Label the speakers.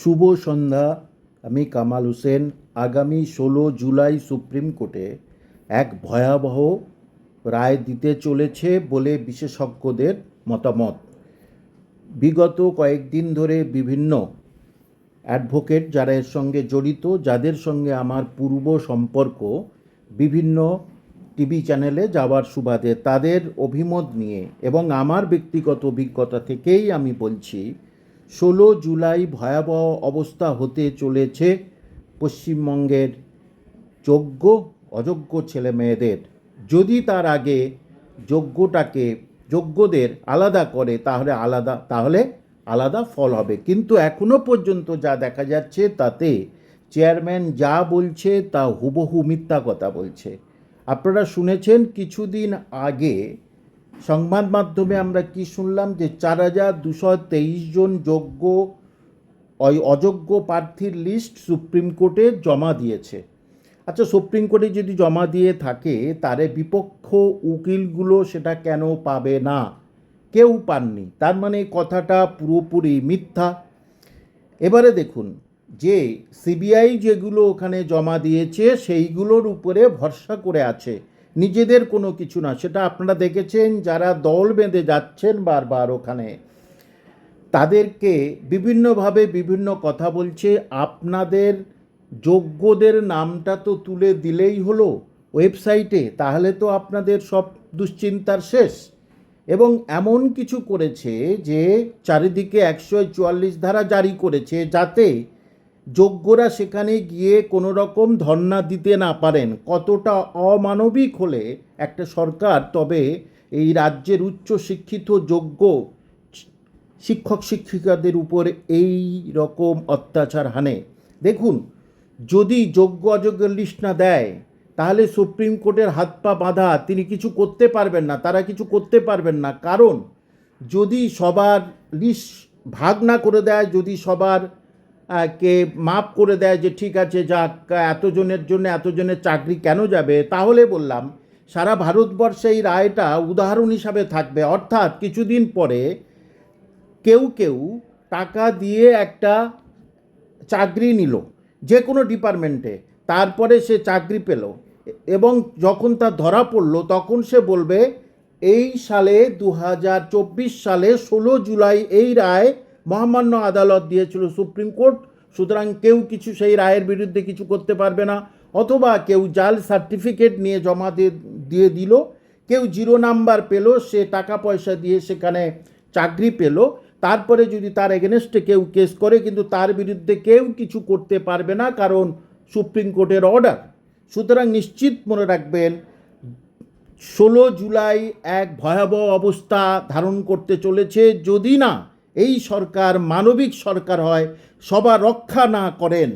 Speaker 1: শুভ সন্ধ্যা, আমি কামাল হোসেন। আগামী ষোলো জুলাই সুপ্রিম কোর্টে এক ভয়াবহ রায় দিতে চলেছে বলে বিশেষজ্ঞদের মতামত। বিগত কয়েকদিন ধরে বিভিন্ন অ্যাডভোকেট যারা এর সঙ্গে জড়িত, যাদের সঙ্গে আমার পূর্ব সম্পর্ক, বিভিন্ন টিভি চ্যানেলে যাওয়ার সুবাদে তাদের অভিমত নিয়ে এবং আমার ব্যক্তিগত অভিজ্ঞতা থেকেই আমি বলছি ষোলো জুলাই ভয়াবহ অবস্থা হতে চলেছে পশ্চিমবঙ্গের যোগ্য, অযোগ্য ছেলে মেয়েদের যদি তার আগে যোগ্যটাকে, যোগ্যদের আলাদা করে, তাহলে আলাদা তাহলে আলাদা ফল হবে। কিন্তু এখনও পর্যন্ত যা দেখা যাচ্ছে, তাতে চেয়ারম্যান যা বলছে, তা হুবহু মিথ্যা কথা বলছে। আপনারা শুনেছেন, কিছুদিন আগে সংবাদ মাধ্যমে আমরা কি শুনলাম যে চার হাজার দুশো তেইশ জন যোগ্য, ওই অযোগ্য প্রার্থীর লিস্ট সুপ্রিম কোর্টে জমা দিয়েছে। আচ্ছা সুপ্রিম কোর্টে যদি জমা দিয়ে থাকে, তারে বিপক্ষ উকিলগুলো সেটা কেন পাবে না? কেউ পাননি। তার মানে কথাটা পুরোপুরি মিথ্যা। এবারে দেখুন, যে সিবিআই যেগুলো ওখানে জমা দিয়েছে, সেইগুলোর উপরে ভরসা করে আছে। নিজেদের কোনো কিছু না। সেটা আপনারা দেখেছেন, যারা দল বেঁধে যাচ্ছেন বারবার ওখানে, তাদেরকে বিভিন্নভাবে বিভিন্ন কথা বলছে। আপনাদের যোগ্যদের নামটা তো তুলে দিলেই হলো ওয়েবসাইটে, তাহলে তো আপনাদের সব দুশ্চিন্তার শেষ। এবং এমন কিছু করেছে যে, চারিদিকে একশো চুয়াল্লিশ ধারা জারি করেছে যাতে যোগ্যরা সেখানে গিয়ে কোনো রকম ধর্ণা দিতে না পারেন, কতটা অমানবিক হলে একটা সরকার, তবে এই রাজ্যের উচ্চ শিক্ষিত যোগ্য শিক্ষক শিক্ষিকাদের উপর এই রকম অত্যাচার হানে। দেখুন, যদি যোগ্য অযোগ্যের লিস্ট না দেয়, তাহলে সুপ্রিম কোর্টের হাত পা বাঁধা তিনি কিছু করতে পারবেন না, তারা কিছু করতে পারবেন না। কারণ, যদি সবার লিস্ট ভাগ না করে দেয়, যদি সবার কে মাপ করে দেয় যে ঠিক আছে যাক এতজনের জন্য এতজনের চাকরি কেন যাবে? তাহলে বললাম, সারা ভারতবর্ষে এই রায়টা উদাহরণ হিসাবে থাকবে। অর্থাৎ কিছুদিন পরে কেউ কেউ টাকা দিয়ে একটা চাকরি নিল যে কোনো ডিপার্টমেন্টে, তারপরে সে চাকরি পেল এবং যখন তার ধরা পড়ল, তখন সে বলবে, এই সালে দু হাজার চব্বিশ সালে ষোলো জুলাই এই রায় মহামান্য আদালত দিয়েছিল সুপ্রিম কোর্ট, সুতরাং কেউ কিছু সেই রায়ের বিরুদ্ধে কিছু করতে পারবে না, অথবা কেউ জাল সার্টিফিকেট নিয়ে জমা দিয়ে দিল, কেউ জিরো নাম্বার পেল, সে টাকা পয়সা দিয়ে সেখানে চাকরি পেল, তারপরে যদি তার এগেনস্টে কেউ কেস করে, কিন্তু তার বিরুদ্ধে কেউ কিছু করতে পারবে না, কারণ সুপ্রিম কোর্টের অর্ডার। সুতরাং নিশ্চিত মনে রাখবেন, ষোলো জুলাই এক ভয়াবহ অবস্থা ধারণ করতে চলেছে, যদি না এই সরকার মানবিক সরকার হয় সবার রক্ষা না করেন।